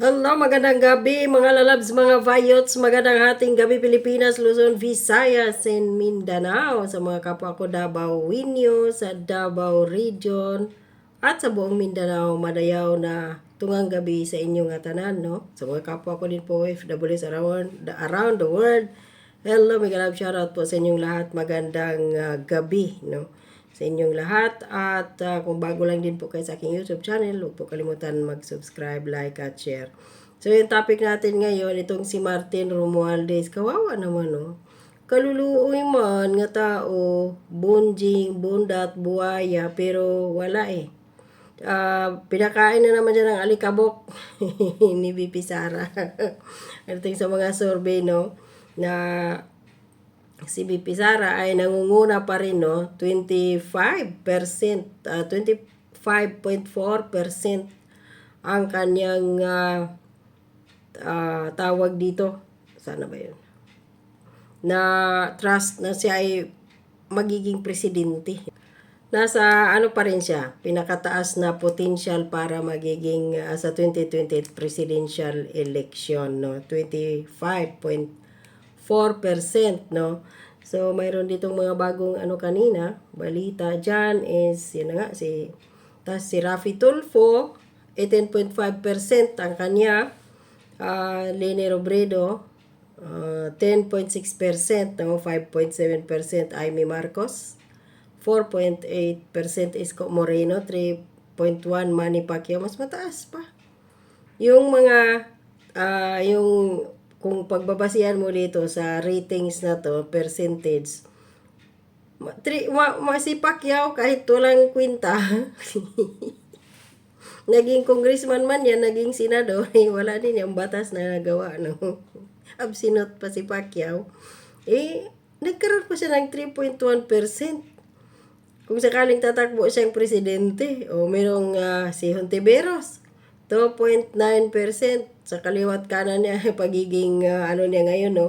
Hello, magandang gabi mga lalabs, mga vayots, magandang hating gabi Pilipinas, Luzon, Visayas, and Mindanao sa mga kapwa ko Davao Winyo, sa Davao Region, at sa buong Mindanao, madayaw na tungang gabi sa inyong atanan, no? Sa mga kapwa ko din po, FWs around, around the world, hello, mga love shoutout po sa inyong lahat, magandang ah, gabi, no? Sa inyong lahat. At ah, kung bago lang din po kayo sa aking YouTube channel, huwag po kalimutan mag-subscribe, like, at share. So yung topic natin ngayon, itong si Martin Romualdez, kawawa naman no. Kaluluoy man nga tao, bunjing, bundat, buaya, pero wala eh. Ah, pinakain na naman dyan ng alikabok ni VP Sara. Yung sa mga survey, no, na si BP Sara ay nangunguna pa rin no? 25% ah, 25.4% ang kanyang ah, ah, tawag dito. Sana ba yun? Na trust na siya ay magiging presidente. Nasa ano pa rin siya? Pinakataas na potential para magiging ah, sa 2028 presidential election no? 25.4% no? So mayroon ditong mga bagong ano kanina. Balita dyan is yun na nga si tas si Rafi Tulfo 18.5% ang kanya. Uh, Lene Robredo uh, 10.6% no? 5.7% Amy Marcos. 4.8% Isko Moreno 3.1 Manny Pacquiao. Mas mataas pa. Yung mga ah, yung kung pagbabasihan mo dito sa ratings na to percentage tri, ma, ma, si Pacquiao kahit walang kwinta naging congressman man yan, naging senador, eh, wala din yung batas na nagawa, no? Absinot pa si Pacquiao. Eh, nagkaroon pa siya ng 3.1%. Kung sakaling tatakbo siyang presidente, o merong ah, si Hontiveros, 2.9% sa kaliwat kanan niya, pagiging ah, ano niya ngayon, no?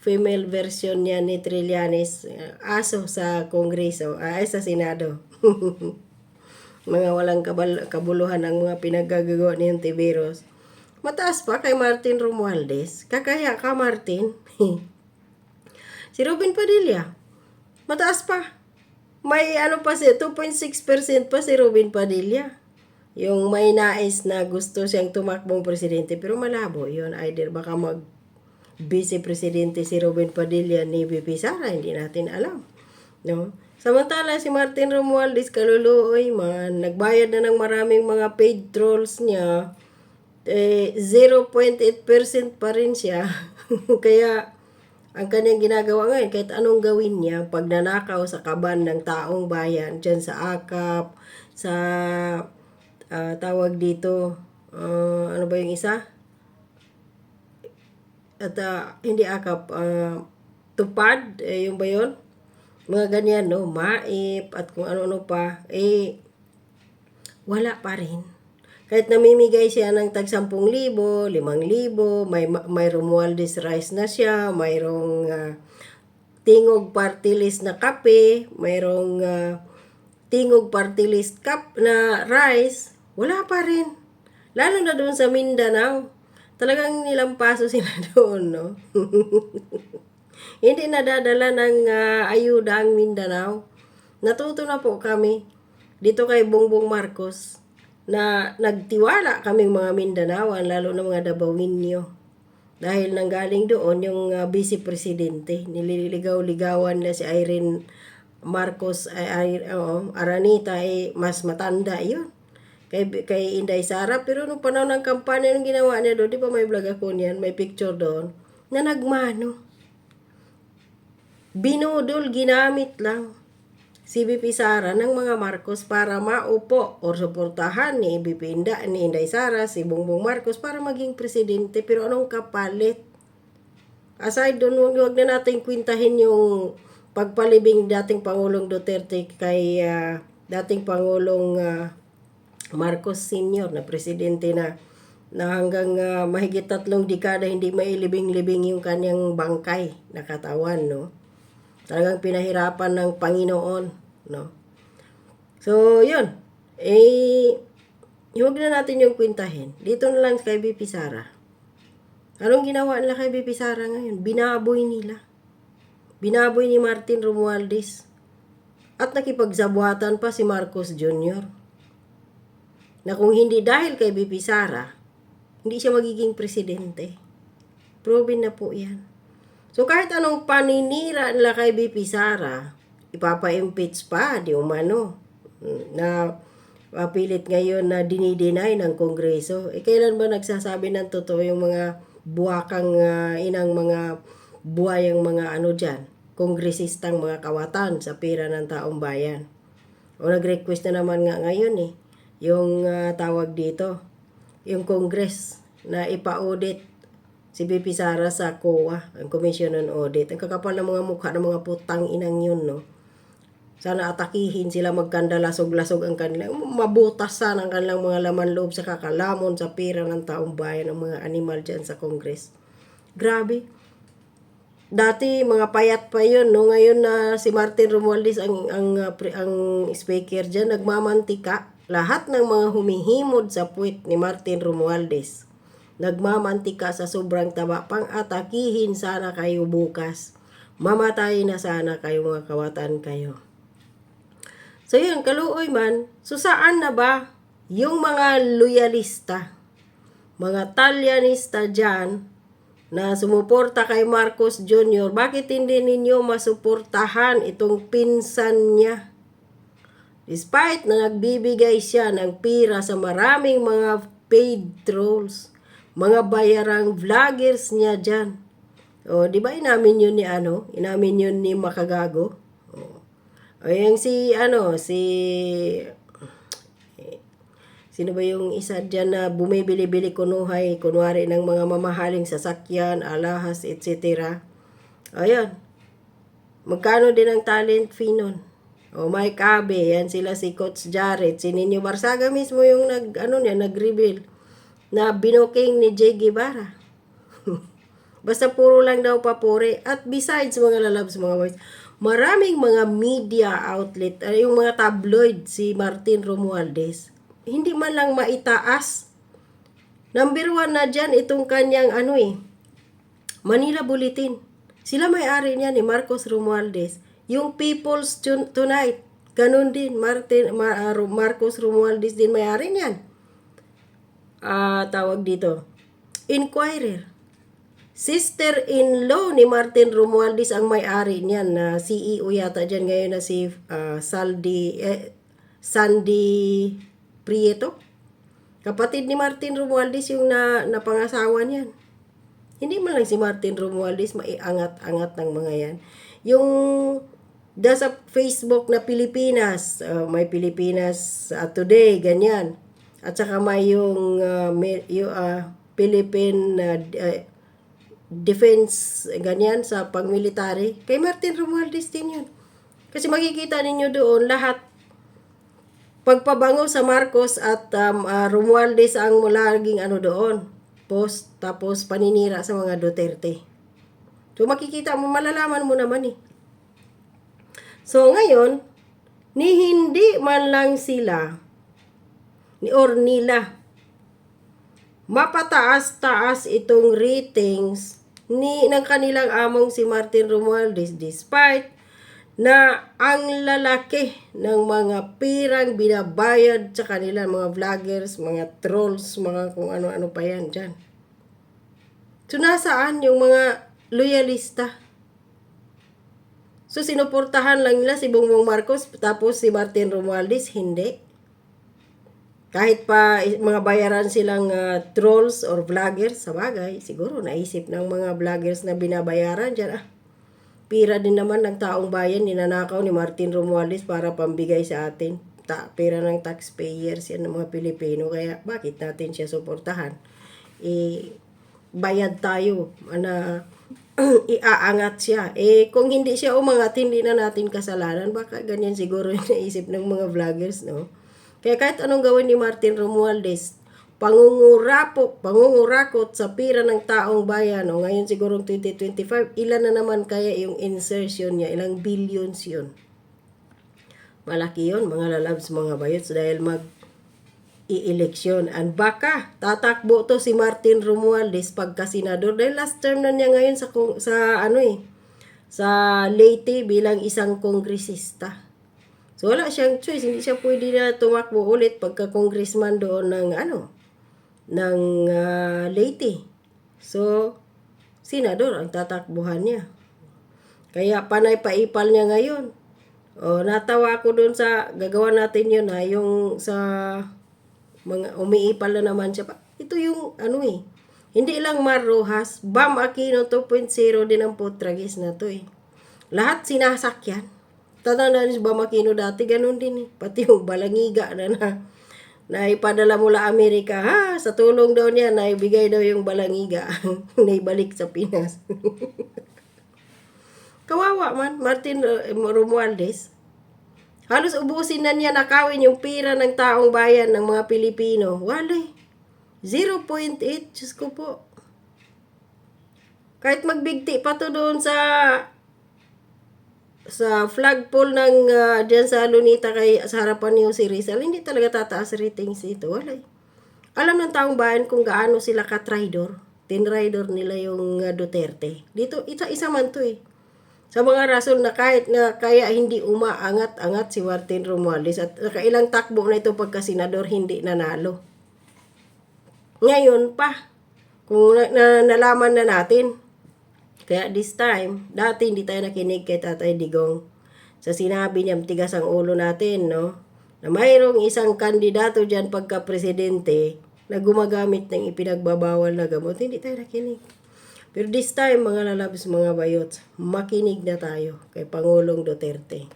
Female version niya ni Trillanes, ah, aso sa kongreso, ay sa senado. mga walang kabal- kabuluhan ang mga pinagagagawa ni Hontiveros. Mataas pa kay Martin Romualdez. Kakaya ka, Martin. si Robin Padilla. Mataas pa. May ano pa siya, 2.6% pa si Robin Padilla. Yung may nais na gusto siyang tumakbong presidente pero malabo yun. Either baka mag vice presidente si Robin Padilla ni VP Sara, hindi natin alam. No? Samantala si Martin Romualdez kaluluoy man, nagbayad na ng maraming mga paid trolls niya. Eh, 0.8% pa rin siya. Kaya ang kanyang ginagawa ngayon, kahit anong gawin niya, pagnanakaw sa kaban ng taong bayan, dyan sa akap, sa ah, tawag dito, ah, ano ba yung isa? At ah, hindi akap, ah, tupad, eh, yung ba yun? Mga ganyan, no? Maip at kung ano-ano pa, eh, wala pa rin. Kahit namimigay siya ng tag 10,000, 5,000, may, may Romualdez rice na siya, mayroong ah, tingog party list na kape, mayroong ah, tingog party list cup na rice, wala pa rin. Lalo na doon sa Mindanao. Talagang nilampaso sila doon, no? Hindi nadadala ng ah, ayuda ang Mindanao. Natuto na po kami dito kay Bongbong Marcos na nagtiwala kaming mga Mindanaoan, lalo na mga Dabawinyo. Dahil nanggaling doon yung ah, vice presidente, nililigaw-ligawan na si Irene Marcos, ay, ay, oo, Aranita, ay mas matanda yun. Kay, kay Inday Sara, pero nung panahon ng kampanya, nung ginawa niya doon, di ba may vlog ako niyan, may picture doon, na nagmano. Binudol, ginamit lang si BP Sara ng mga Marcos para maupo o suportahan ni BP Inda, ni Inday Sara, si Bongbong Marcos para maging presidente. Pero anong kapalit? Aside doon, huwag, huwag na natin kwintahin yung pagpalibing dating Pangulong Duterte kay ah, dating Pangulong ah, Marcos Sr. na presidente na na hanggang ah, mahigit tatlong dekada hindi mailibing-libing yung kanyang bangkay na katawan, no? Talagang pinahirapan ng Panginoon, no? So, yun. Eh, huwag na natin yung kwintahin. Dito na lang kay BP Sara. Anong ginawa nila kay BP Sara ngayon? Binaboy nila. Binaboy ni Martin Romualdez. At nakipagsabuatan pa si Marcos Jr. Na kung hindi dahil kay BP Sara, hindi siya magiging presidente. Proven na po yan. So kahit anong paninira nila kay BP Sara, ipapa-impeach pa, di umano, na papilit ngayon na dinideny ng Kongreso. Eh, kailan ba nagsasabi ng totoo yung mga buwakang ah, inang mga buwayang mga ano dyan, kongresistang mga kawatan sa pera ng taong bayan. O nag-request na naman nga ngayon eh, yung ah, tawag dito, yung Congress na ipa-audit si BP Sara sa COA, ang Commission on Audit. Ang kakapal ng mga mukha ng mga putang inang yun, no? Sana atakihin sila magkanda lasog-lasog ang kanilang, mabutas sana ang kanilang mga laman loob sa kakalamon sa pera ng taong bayan ng mga animal dyan sa Congress. Grabe. Dati mga payat pa yun, no? Ngayon na si Martin Romualdez ang, ang, uh, pre- ang speaker dyan, nagmamantika. Lahat ng mga humihimod sa puwit ni Martin Romualdez. Nagmamantika sa sobrang taba. Pang atakihin sana kayo bukas. Mamatay na sana kayo mga kawatan kayo. So yun, kaluoy man, so saan na ba yung mga loyalista, mga talyanista dyan, na sumuporta kay Marcos Jr., bakit hindi ninyo masuportahan itong pinsan niya? Despite na nagbibigay siya ng pira sa maraming mga paid trolls, mga bayarang vloggers niya dyan. O, di ba inamin yun ni ano? Inamin yun ni Makagago? O, o yung si, ano, si... Sino ba yung isa dyan na bumibili-bili kunuhay, kunwari ng mga mamahaling sasakyan, alahas, etc. Ayun. Magkano din ang talent fee nun? O Mike Abe, yan sila si Coach Jared, si Nino Barsaga mismo yung nag, ano niya, nag-reveal na binuking ni Jay Guevara. Basta puro lang daw papuri. At besides mga lalabs, mga boys, maraming mga media outlet, yung mga tabloid, si Martin Romualdez, hindi man lang maitaas. Number one na dyan, itong kanyang ano eh, Manila Bulletin. Sila may-ari niya ni Marcos Romualdez. Yung People's Tonight, ganun din, Martin, Ma- ah, Marcos Romualdez din may-ari niyan. Ah, tawag dito, Inquirer. Sister-in-law ni Martin Romualdez ang may-ari niyan na CEO yata dyan ngayon na si ah, Saldi, eh, Sandy Prieto. Kapatid ni Martin Romualdez yung na, napangasawa niyan. Hindi man lang si Martin Romualdez maiangat-angat ng mga yan. Yung da sa Facebook na Pilipinas, uh, may Pilipinas uh, Today, ganyan. At saka may yung, uh, may, yung uh, Philippine uh, uh, Defense, ganyan, sa pangmilitary. Kay Martin Romualdez din yun. Kasi makikita ninyo doon lahat pagpabango sa Marcos at um, uh, Romualdez ang laging ano doon, post, tapos paninira sa mga Duterte. So makikita mo, malalaman mo naman eh. So ngayon, ni hindi man lang sila, ni or nila, mapataas-taas itong ratings ni ng kanilang among si Martin Romualdez despite na ang lalaki ng mga pirang binabayad sa kanila, mga vloggers, mga trolls, mga kung ano-ano pa yan dyan. So, nasaan yung mga loyalista? So, sinuportahan lang nila si Bongbong Marcos, tapos si Martin Romualdez, hindi. Kahit pa mga bayaran silang ah, trolls or vloggers, sa bagay, siguro naisip ng mga vloggers na binabayaran dyan, ah, pira din naman ng taong bayan, ninanakaw ni Martin Romualdez para pambigay sa atin. Ta pera ng taxpayers yan ng mga Pilipino, kaya bakit natin siya suportahan? Eh, bayad tayo na iaangat siya. Eh, kung hindi siya umangat, hindi na natin kasalanan. Baka ganyan siguro yung naisip ng mga vloggers, no? Kaya kahit anong gawin ni Martin Romualdez, pangungurapok, pangungurakot sa pira ng taong bayan, o ngayon siguro 2025, ilan na naman kaya yung insertion niya, ilang billions yun. Malaki yun, mga lalabs, mga bayots, dahil mag i-eleksyon. And baka tatakbo to si Martin Romualdez pagka senador dahil last term na niya ngayon sa sa ano eh sa Leyte bilang isang kongresista. So wala siyang choice, hindi siya pwede na tumakbo ulit pagka congressman doon ng ano ng ah, Leyte. So senador ang tatakbuhan niya. Kaya panay paipal niya ngayon. O, natawa ako doon sa, gagawa natin yun ha, yung sa mga umiipal na naman siya. Ito yung ano eh. Hindi lang Mar Rojas, Bam Aquino 2.0 din ang putragis na to eh. Lahat sinasakyan. Tatandaan si Bam Aquino dati, ganun din eh. Pati yung balangiga na na na mula Amerika. Ha, sa tulong daw niya, naibigay daw yung balangiga. Naibalik sa Pinas. Kawawa man, Martin uh, Romualdez. Halos ubusin na niya nakawin yung pira ng taong bayan ng mga Pilipino. Wala 0.8, Diyos ko po. Kahit magbigti pa to doon sa sa flagpole ng uh, dyan sa Lunita kay sa harapan niyo si Rizal, hindi talaga tataas ratings ito. Wala. Alam ng taong bayan kung gaano sila ka-tridor. Tinridor nila yung uh, Duterte. Dito, isa-isa man to eh. Sa mga rason na kahit na kaya hindi umaangat-angat si Martin Romualdez at nakailang takbo na ito pagka senador hindi nanalo. Ngayon pa, kung na, na, nalaman na natin, kaya this time, dati hindi tayo nakinig kay Tatay Digong sa sinabi niya, tigas ang ulo natin, no? Na mayroong isang kandidato dyan pagka-presidente na gumagamit ng ipinagbabawal na gamot. Hindi tayo nakinig. Pero this time, mga lalabs, mga bayots, makinig na tayo kay Pangulong Duterte.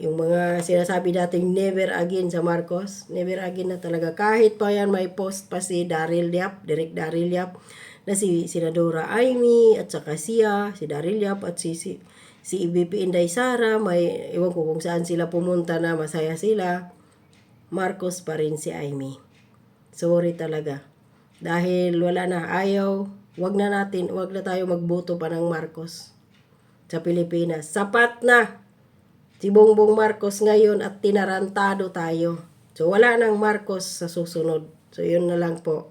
Yung mga sinasabi nating never again sa Marcos, never again na talaga. Kahit pa yan may post pa si Daryl Yap, Direk Daryl Yap, na si Senadora Amy at saka siya, si Daryl Yap at si, si, si IBP Inday Sara, may, ewan ko kung saan sila pumunta na masaya sila. Marcos pa rin si Amy. Sorry talaga. Dahil wala na, ayaw, wag na natin, wag na tayo magboto pa ng Marcos sa Pilipinas. Sapat na si Bongbong Marcos ngayon at tinarantado tayo. So wala nang Marcos sa susunod. So yun na lang po.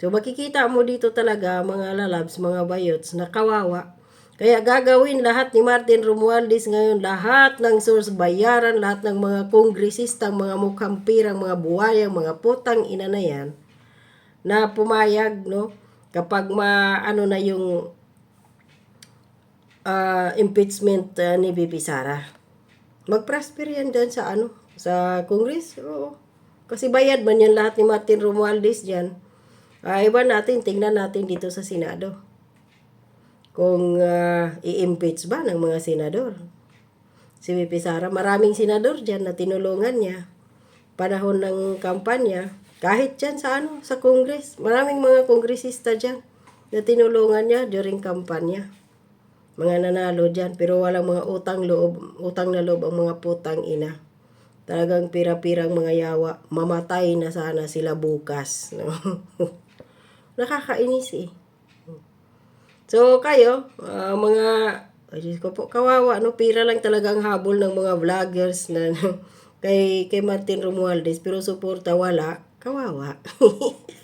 So makikita mo dito talaga mga lalabs, mga bayots na kawawa. Kaya gagawin lahat ni Martin Romualdez ngayon, lahat ng source bayaran, lahat ng mga kongresistang, mga mukhang pirang, mga buwayang, mga putang ina na yan, na pumayag, no? Kapag ma, ano na yung ah, impeachment ah, ni BP Sara. Mag-prosper yan dyan sa ano, sa Congress. Oo. Kasi bayad man yan lahat ni Martin Romualdez dyan. Ah, iba natin, tingnan natin dito sa Senado. Kung ah, i-impeach ba ng mga senador. Si BP Sara, maraming senador dyan na tinulungan niya. Panahon ng kampanya, kahit dyan sa ano, sa Congress. Maraming mga kongresista dyan na tinulungan niya during kampanya mga nanalo dyan, pero walang mga utang loob, utang na loob ang mga putang ina. Talagang pira-pirang mga yawa, mamatay na sana sila bukas. No? Nakakainis eh. So kayo, ah, mga, ay Diyos ko po, kawawa, no? Pira lang talagang habol ng mga vloggers na kay, kay Martin Romualdez, pero suporta wala, kawawa.